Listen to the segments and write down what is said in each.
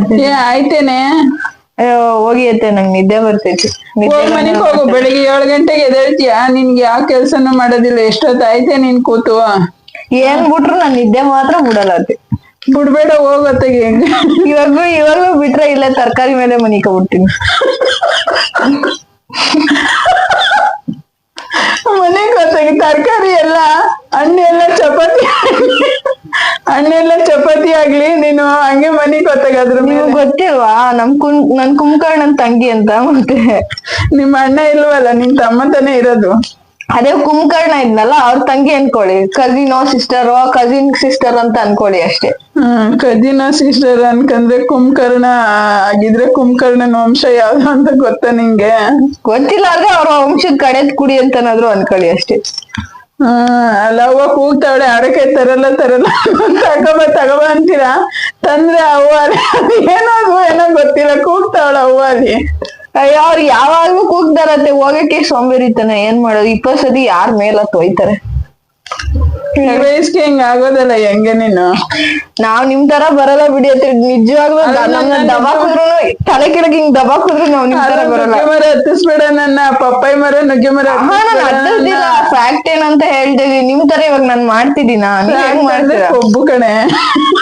ಮಾಡ್ತೀನಿ ಏ ಆಯ್ತೇನೆ. ಅಯ್ಯೋ ಹೋಗಿ ಐತೆ ನಂಗ್ ನಿದ್ದೆ ಬರ್ತೈತಿ. ಹೋಗ್ ಮನೆಗ್ ಹೋಗು ಬೆಳಿಗ್ಗೆ ಏಳ್ ಗಂಟೆಗೆ ಎದ್ದೇಳ್ತೀಯ? ನಿನ್ಗೆ ಯಾವ ಕೆಲ್ಸನೂ ಮಾಡೋದಿಲ್ಲ ಎಷ್ಟೊತ್ತಾಯ್ತೆ ನೀನ್ ಕೂತು? ಏನ್ ಬಿಟ್ರು ನಾನ್ ನಿದ್ದೆ ಮಾತ್ರ ಬಿಡಲ್ಲ ಅತ್ತೆ. ಬಿಡ್ಬೇಡ ಹೋಗತ್ತೆ ಇವಾಗ್ಲೂ ಇವಾಗೂ ಬಿಟ್ರೆ ಇಲ್ಲ ತರಕಾರಿ ಮೇಲೆ ಮನಿಕೊಂಡ್ಬಿಡ್ತೀನಿ ಮನೆಗ್ ಗೊತ್ತಾಗಿ ತರಕಾರಿ ಎಲ್ಲ ಹಣ್ಣೆಲ್ಲ ಚಪಾತಿ. ಹಣ್ಣೆಲ್ಲ ಚಪಾತಿ ಆಗ್ಲಿ ನೀನು ಹಂಗೆ ಮನಿ ಗೊತ್ತಾಗ ನೀವು ಗೊತ್ತಿಲ್ವಾ? ನಮ್ ಕುಂ ನನ್ ಕುಂಕರ್ಣನ್ ತಂಗಿ ಅಂತ ಮತ್ತೆ. ನಿಮ್ಮ ಅಣ್ಣ ಇಲ್ವಲ್ಲ ನಿನ್ ತಮ್ಮ ತಾನೇ ಇರೋದು. ಅದೇ ಕುಂಕರ್ಣ ಇದ್ನಲ್ಲ ಅವ್ರ ತಂಗಿ ಅನ್ಕೊಳ್ಳಿ. ಕಸಿನೋ ಸಿಸ್ಟರ್ ಕಸಿನ್ ಸಿಸ್ಟರ್ ಅಂತ ಅನ್ಕೊಳ್ಳಿ ಅಷ್ಟೇ. ಹ್ಮ್ ಕಜಿನ ಸಿಸ್ಟರ್ ಅನ್ಕಂದ್ರೆ ಕುಂಭಕರ್ಣ ಆಗಿದ್ರೆ ಕುಂಭಕರ್ಣನ ವಂಶ ಯಾವ್ದು ಅಂತ ಗೊತ್ತಾ ನಿಂಗೆ? ಗೊತ್ತಿಲ್ಲ ಅಂದ್ರೆ ಅವ್ರ ವಂಶದ ಕಡೆ ಕುಡಿ ಅಂತನಾದ್ರು ಅನ್ಕೊಳ್ಳಿ ಅಷ್ಟೇ. ಅಲ್ಲ, ಅವ್ವ ಕೂಗ್ತಾವಳೆ, ಅಡಕೆ ತರಲ್ಲ ತರಲ್ಲ. ತಗೋಬ ತಗೋಬ ಅಂತೀರಾ? ತಂದ್ರೆ ಅವ್ವ ಏನೋ ಏನೋ ಗೊತ್ತಿಲ್ಲ. ಕೂಗ್ತಾವಳ ಅವ್ವ ಅಲ್ಲಿ. ಅಯ್ಯೋ, ಅವ್ರು ಯಾವಾಗ್ಲೂ ಕೂಗ್ತಾರತ್ತೆ ಹೋಗಕ್ಕೆ ಸೋಂಬೇರಿತಾನೆ ಏನ್ ಮಾಡೋದು? ಇಪ್ಪತ್ ಸತಿ ಯಾರ್ ಮೇಲ ತೊಯ್ತಾರೆ? ವಯಸ್ಸಿಗೆ ಹಿಂಗ ಆಗೋದಲ್ಲ ಹೆಂಗೆ ನೀನು? ನಾವ್ ನಿಮ್ ತರ ಬರಲ್ಲ ಬಿಡಿ ಅಂತ ನಿಜವಾಗ್ಲೂ ದ- ನಮ್ನ ದಬಾಕಿದ್ರು ತಲೆ ಕೆಳಗೆ ಹಿಂಗ್ ದಬಾಕಿದ್ರು ನಾವ್ ನಿಮ್ ತರ ಬರಲ್ಲ. ಮರ ಹತ್ತಿಸ್ಬೇಡ ನನ್ನ ಪಪ್ಪಾಯಿ ಮರ ನುಗ್ಗೆ ಮರ ಅಂತ ಫ್ಯಾಕ್ಟ್ ಏನಂತ ಹೇಳ್ತಿದೀನಿ. ನಿಮ್ ತರ ಇವಾಗ ನಾನ್ ಮಾಡ್ತಿದ್ದೀನ? ಹೆಂಗ್ ಮಾಡ್ತೀರಾ? ಒಬ್ಬು ಕಣೆ.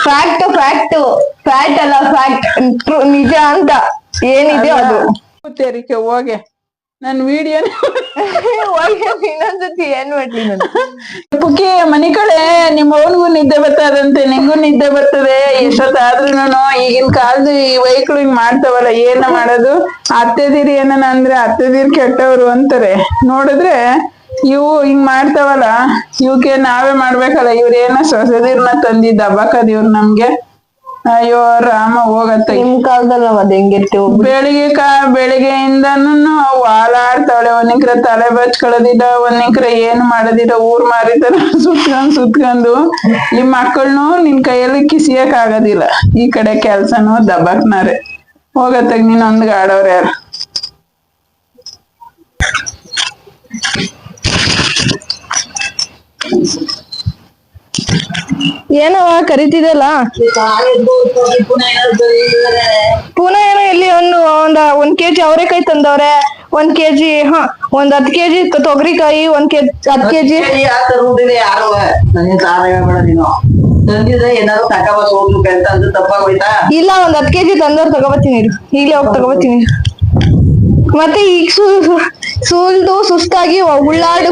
ಫ್ಯಾಕ್ಟ್ ಫ್ಯಾಕ್ಟ್ ಫ್ಯಾಕ್ಟ್ ಅಲ್ಲ ಫ್ಯಾಕ್ಟ್ ನಿಜ ಅಂತ ಏನಿದೆ ಅದು. ತೆರಿಕೆ ಹೋಗೆ. ನನ್ ವಿಡಿಯೋ ಇನ್ನೊಂದ್ಸತಿ ಏನ್ ಮಾಡ್ಲಿ ನಾನು? ಪುಕ್ಕಿ ಮನಿ ಕಡೆ ನಿಮ್ಮ ಅವನಿಗೂ ನಿದ್ದೆ ಬರ್ತದಂತೆ ನಿಂಗೂ ನಿದ್ದೆ ಬರ್ತದೆ. ಎಷ್ಟೊತ್ತಾದ್ರೂನು ಈಗಿನ ಕಾಲದ ಈ ವೈಕ್ಳು ಹಿಂಗ್ ಮಾಡ್ತಾವಲ್ಲ ಏನ ಮಾಡೋದು? ಅತ್ತೆದಿರಿ ಏನನ ಅಂದ್ರೆ ಅತ್ತೆದಿರ್ ಕೆಟ್ಟವ್ರು ಅಂತಾರೆ. ನೋಡಿದ್ರೆ ಇವು ಹಿಂಗ್ ಮಾಡ್ತಾವಲ್ಲ ಇವಕ್ಕೆ ನಾವೇ ಮಾಡ್ಬೇಕಲ್ಲ ಇವ್ರೇನ ಸೊಸೆದಿರ್ನ ತಂದಿದ್ದ ಹಬ್ಬಕ್ಕದ್ ಇವ್ರು ನಮ್ಗೆ. ಅಯ್ಯೋ ರಾಮ ಹೋಗತ್ತೆ ನಿಮ್ ಕಾಲದಲ್ಲಿ ನಾವ್ ಅದ್ ಹೆಂಗಿರ್ತೀವಿ ಬೆಳಿಗ್ಗೆ ಕಾ ಬೆಳಿಗ್ಗೆಯಿಂದನೂ ಹಾಲಾಡ್ತಾವಳೆ ಒಂದಿಕ್ರ ತಲೆ ಬಚ್ಕೊಳ್ಳೋದಿಲ್ಲ ಒಂದಿಕ್ರ ಏನು ಮಾಡೋದಿಲ್ಲ ಊರ್ ಮಾರಿದ್ರ ಸುತ್ಕೊಂಡ್ ಸುತ್ಕೊಂಡು. ಈ ಮಕ್ಕಳ್ನು ನಿನ್ ಕೈಯಲ್ಲಿ ಕಿಸಿಯಕ್ ಆಗೋದಿಲ್ಲ ಈ ಕಡೆ ಕೆಲ್ಸನು ದಬಕ್ನಾರೆ ಹೋಗತ್ತಾಗ ನೀನ್ ಒಂದ್ ಗಾಡವ್ರ. ಯಾರು ಏನವ ಕರಿತಿದಲ್ಲ ಪುನಃ ಏನೋ ಇಲ್ಲಿ ಒಂದು ಒಂದ್ ಒಂದ್ ಕೆಜಿ ಅವರೆಕಾಯಿ ತಂದವ್ರೆ. ಒಂದ್ ಕೆಜಿ ಹ ಒಂದ್ ಹತ್ ಕೆಜಿ ತೊಗರಿಕಾಯಿ ಒಂದ್ ಕೆಜಿ ಹತ್ ಕೆಜಿ ಇಲ್ಲ ಒಂದ್ ಹತ್ ಕೆಜಿ ತಂದವ್ರು ತಗೋಬತ್ತೀನಿ ಈಗಲೇ ಹೋಗಿ ತಗೋಬತ್ತೀನಿ. ಮತ್ತೆ ಈಗ ಸುಲ್ದು ಸುಸ್ತಾಗಿ ಉಳ್ಳಾಡು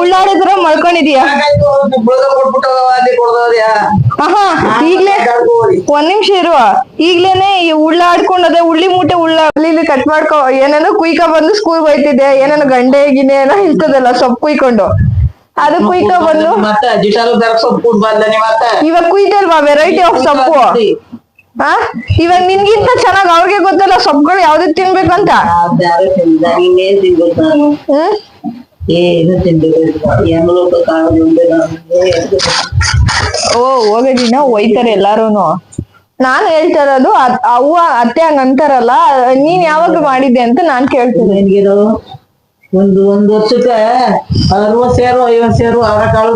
ಉಳ್ಳಾಡಿದ್ರ ಮಲ್ಕೊಂಡಿದ್ಯಾ? ಆಹಾ ಈಗ್ಲೇ ಒಂದ್ ನಿಮಿಷ ಇರುವ. ಈಗ್ಲೇನೆ ಉಳ್ಳಾಡ್ಕೊಂಡ್ ಅದೇ ಉಳ್ಳಿ ಮೂಟೆ ಉಳ್ಳ ಇಲ್ಲಿ ಕಟ್ ಮಾಡ್ಕೊ ಏನೇನೋ ಕುಯ್ಕ ಬಂದು ಸ್ಕೂಲ್ ಹೋಯ್ತಿದ್ದೆ ಏನೇನೋ ಗಂಡೆ ಗಿನೆ ಏನೋ ಇರ್ತದಲ್ಲ ಸೊಪ್ಪು ಕುಯ್ಕೊಂಡು. ಅದು ಕುಯ್ಕ ಬಂದು ಇವಾಗ ಕುಯ್ತಲ್ವಾ ವೆರೈಟಿ ಆಫ್ ಸೊಪ್ಪು. ಹಾ ಇವಾಗ ನಿನ್ಗಿಂತ ಚೆನ್ನಾಗ್ ಅವ್ರಿಗೆ ಗೊತ್ತಲ್ಲ ಸೊಪ್ಪುಗಳು ಯಾವ್ದು ತಿನ್ಬೇಕು ಅಂತ ಯಾರು ತಿಂದ? ಇನ್ನೇನ್ ತಿನ್ಬೇಕು ನಾನು? ಹ್ಮ್ ಏನು ತಿನ್ಬೇಕು ಯಮಲೋಕ ಕಾಣೋದು ಒಂದೇ ಓ ಹೋಗದಿನ ಒಯ್ತಾರೆ ಎಲ್ಲಾರು ನಾನ್ ಹೇಳ್ತಾ ಇರೋದು ಅವ್ವ ಅತ್ತೆ ಹಂಗ ಅಂತಾರಲ್ಲ ನೀನ್ ಯಾವಾಗ ಮಾಡಿದ್ದೆ ಅಂತ ನಾನ್ ಕೇಳ್ತೀನಿ. ಒಂದು ಒಂದ್ ವರ್ಷಕ್ಕೆ ಅರವತ್ ಸೇರು ಐವತ್ ಸೇರು ಅವರ ಕಾಳು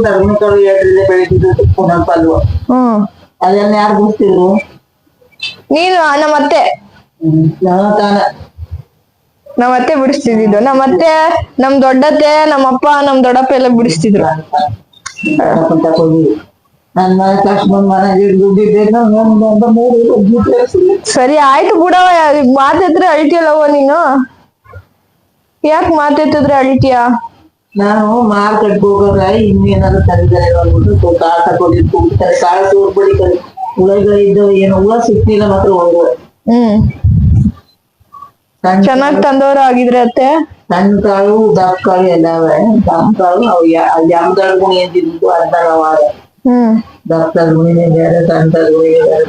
ಎರಡರಿಂದ ಬೆಳಿತಿದ್ದು ಪುನಃ ಪಲ್ವ ಹ್ಮ್. ಅದನ್ನ ಯಾರು ಗುರ್ತಿದ್ರು ನೀನು ನಮ್ಮ ಅತ್ತೆ. ನಾನು ತಾನ. ನಮ್ಮ ಅತ್ತೆ ಬಿಡಿಸ್ತಿದ್ದು ನಮ್ಮ ಅತ್ತೆ ನಮ್ ದೊಡ್ಡತ್ತೆ ನಮ್ಮಪ್ಪ ನಮ್ ದೊಡ್ಡಪ್ಪ ಎಲ್ಲ ಬಿಡಿಸ್ತಿದ್ರು. ಸರಿ ಆಯ್ತು ಬಿಡವ ಮಾತೆತ್ರೆ ಅಳ್ತಿಯಲ್ಲವ ನೀನು? ಯಾಕೆ ಮಾತೆತ್ತಿದ್ರೆ ಅಳ್ತೀಯ? ನಾನು ಮಾರ್ಕೆಟ್ ಹೋಗೋರ ಇನ್ನೇನಾದ್ರು ತಂದಿದ್ದಾರೆ ಅಂದ್ಬಿಟ್ಟು ಕಾಳು ತಗೊಂಡು ಕೂಗ್ತಾರೆ ಕಾಳು ತೋರ್ಬಿಡಿ ಕಲಿ ಹುಳಗಳು ಇದ್ದವು ಏನು ಹುಳ ಸಿಕ್ತಿಲ್ಲ ಮಾತ್ರ ಒಂದು ಹ್ಮ್. ಚೆನ್ನಾಗ್ ತಂದವ್ರು ಆಗಿದ್ರೆ ಅತ್ತೆ? ಸಣ್ಣ ಕಾಳು ದಪ್ಪ ಕಾಳು ಎಲ್ಲ ಅವೆ ದಪ್ಪ ಕಾಳು ಅವು ಜಾಮದಾಳ ಗುಣಿ ಅಂತಿದ್ದು ಅರ್ಧ ವಾರ ದಪ್ಪ ಗುಣಿನೇ ಬೇರೆ ಸಣ್ಣ ಗುಣಿ ಬೇರೆ.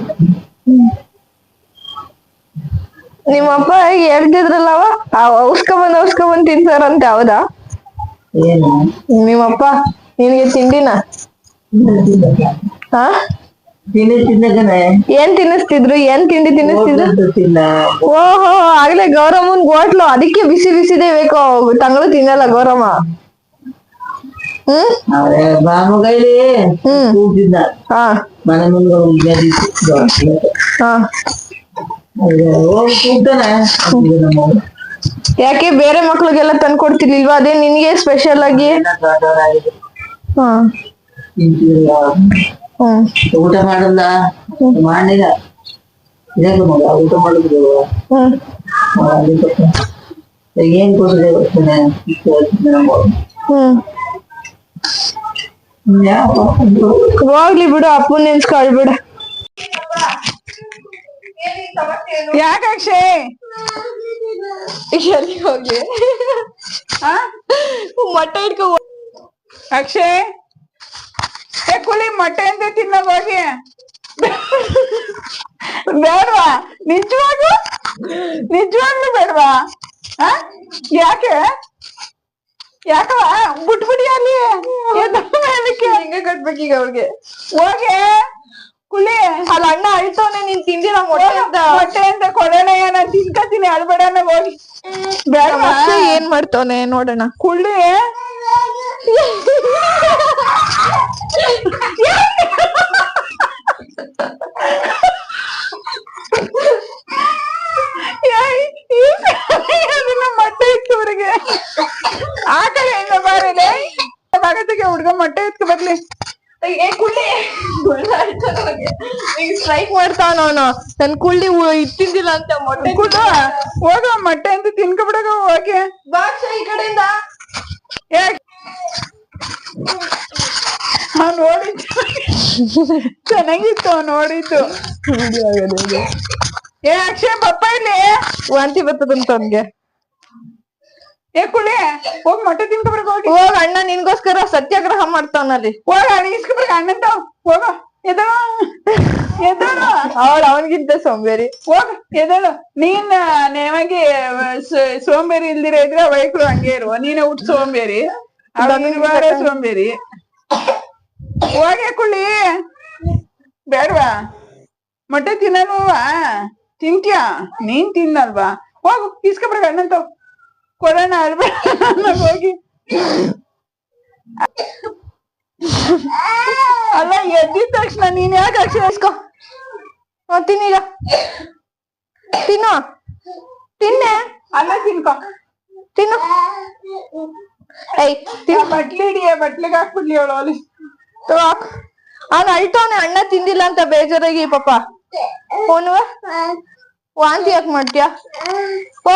ನಿಮ್ಮಪ್ಪ ಹೇಳ್ತಿದ್ರಲ್ಲವ? ಔಸ್ಕೊಂಬಂದ್ ಔಸ್ಕೊಂಬಂದ್ ತಿಂತಾರಂತೆ ಹೌದಾ? ಏನು? ನಿಮ್ಮಪ್ಪ ನಿನ್ಗೆ ತಿಂಡಿನ? ಹಾ ಏನ್ ತಿನ್ನಿಸ್ತಿದ್ರು? ಏನ್ ತಿಂಡಿ ತಿನ್ನಿಸ್ತಿದ್ರು? ತಿನ್ನ. ಓಹೋ ಆಗ್ಲೇ ಗೌರಮ್ಮನ್ ಹೋಟ್ಲು ಅದಕ್ಕೆ ಬಿಸಿ ಬಿಸಿದೇ ಬೇಕು. ತಂಗಳು ತಿನ್ನಲ್ಲ ಗೌರಮ್ಮ. ಯಾಕೆ ಬೇರೆ ಮಕ್ಳಿಗೆಲ್ಲ ತಂದ್ಕೊಡ್ತಿರ್ಲಿಲ್ವಾ ಅದೇ ನಿನ್ಗೆ ಸ್ಪೆಷಲ್ ಆಗಿ. ಹ. ಊಟ ಮಾಡಲ್ಲ? ಮಾಡಿಲ್ಲ. ಇದೇನು ಮಗ ಊಟ ಮಾಡಿದ್ರು ಹ್ಮ್. ಏನ್ ಕೊಟ್ಟಿದೆ ಬರ್ತಾನೆ ಹೋಗ್ಲಿ ಬಿಡು ಅಪ್ಪನ್ ನೆನ್ಸ್ಕೊಳ್ಬಿಡ ಯಾಕೆ ಅಕ್ಷಯ್ ಎಲ್ಲಿ ಹೋಗಿ. ಆ? ಮೊಟ್ಟೆ ಇಟ್ಕೋ ಅಕ್ಷಯ್ ಏ ಕುಳಿ ಮೊಟ್ಟೆ ಅಂತ ತಿನ್ನೋಕ್ ಹೋಗಿ. ಬೇಡವಾ? ನಿಜವಾಗ್ಲು? ನಿಜವಾಗ್ಲು ಬೇಡವಾ? ಆ? ಯಾಕೆ? ಯಾಕವ ಬಿಟ್ಬಿಡಿ ಅಲ್ಲಿ ಎದ್ದು ಕಟ್ಬೇಕು ಈಗ ಅವ್ರಿಗೆ. ಹೋಗಿ. ಕುಳಿ ಅಲ್ಲ ಅಣ್ಣ ಅಳ್ತವನೆ ನೀನ್ ತಿಂದಿನ ಮೊಟ್ಟೆ ಅಂತ. ಮೊಟ್ಟೆ ಅಂತ ಕೊಡೋಣ ಏನ ತಿನ್ಕತೀನಿ ಅಳ್ಬೇಡ ಅನ್ನೋ ಹೋಗಿ ಬೇಡ ಏನ್ ಮಾಡ್ತವನೆ ನೋಡೋಣ. ಕುಳ್ಳಿ ಅದನ್ನ ಮೊಟ್ಟೆ ಇಕ್ಕವ್ರಿಗೆ ಆ ಕಡೆಯಿಂದ ಬಾರಲೆ ಮಗತಿಗೆ ಹುಡ್ಗ ಮೊಟ್ಟೆ ಎತ್ಕೊ ಬರ್ಲಿ ಸ್ಟ್ರೈಕ್ ಮಾಡ್ತಾವನ ಅವನು ನನ್ ಕುಳ್ಳಿ ಇಟ್ಟಿದ್ದಿಲ್ಲ ಅಂತ ಮೊಟ್ಟೆ ಕೂಡ ಹೋಗ ಮೊಟ್ಟೆ ಅಂತ ತಿನ್ಕೊಬಿಡಗ ಹೋಗಿ ಬಾಕ್ಷ ಈ ಕಡೆಯಿಂದ ಯಾಕ್ ನೋಡಿದ್ದು. ಚೆನ್ನಾಗಿತ್ತು ನೋಡಿದ್ದು. ಏ ಅಕ್ಷಯ್ ಪಪ್ಪ ಇಲ್ಲಿ. ವಾಂತಿ ಬರ್ತದಂತ ಅವ್ನ್ಗೆ. ಏ ಕುಳಿ ಹೋಗ್ ಮೊಟ್ಟೆ ತಿನ್ಕೊಬರ್ಗ ಹೋಗಿ. ಹೋಗ ಅಣ್ಣ ನಿನ್ಗೋಸ್ಕರ ಸತ್ಯಾಗ್ರಹ ಮಾಡ್ತಾವನಲ್ಲಿ ಹೋಗ ಅಣ್ಣ ಅಣ್ಣಂತ ಹೋಗ. ಎದಳು ಎದಳು ಅವಳ ಅವನ್ಗಿಂತ ಸೋಂಬೇರಿ. ಹೋಗ ಎದಳು ನೀನ್ ನೇವಾಗಿ ಸೋಂಬೇರಿ ಇಲ್ದಿರ ಇದ್ರೆ ವೈಕ್ಳು ಹಂಗೆ ಇರುವ ನೀನೆ ಊಟ ಸೋಂಬೇರಿ. ಅವನಿರ್ವಾರ ಸೋಂಬೇರಿ. ಹೋಗೆ ಕುಳ್ಳಿ? ಬೇಡವಾ? ಮೊಟ್ಟೆ ತಿನ್ನಲ್ವಾ ತಿಂತ್ಯಾ? ನೀನ್ ತಿನ್ನಲ್ವಾ? ಹೋಗು ಇಸ್ಕೊಬ್ರಗ ಅಣ್ಣಂತ ಕೊಡೋಣ ಅಲ್ಬೇಡ ಅನ್ನೋಗ್ ಹೋಗಿ. ಅಲ್ಲ ಎದ್ದಿದ ತಕ್ಷಣ ನೀನ್ ಯಾಕೆ ಅಕ್ಷಯ ಇಸ್ಕೋ? ಹ್ಮ್, ತಿನ್ನೀಗ ತಿನ್ನು. ತಿನ್ನೆ. ಅಲ್ಲ ತಿನ್ಕೋ. ತಿನ್ನು. ಏಯ್ ತಿನ್ನು ಬಟ್ಲಿ ಹಿಡಿಯ ಬಟ್ಲಿಗೆ ಹಾಕ್ಬಿಡ್ಲಿ ಅವಳು ಅಲ್ಲಿ ಅವ್ನು ಅಳ್ತವನೆ ಅಣ್ಣ ತಿಂದಿಲ್ಲ ಅಂತ ಬೇಜಾರಾಗಿ ಪಾಪ. ಅವನು ವಾಂತಿ ಯಾಕೆ ಮಾಡ್ತೀಯ? ಓ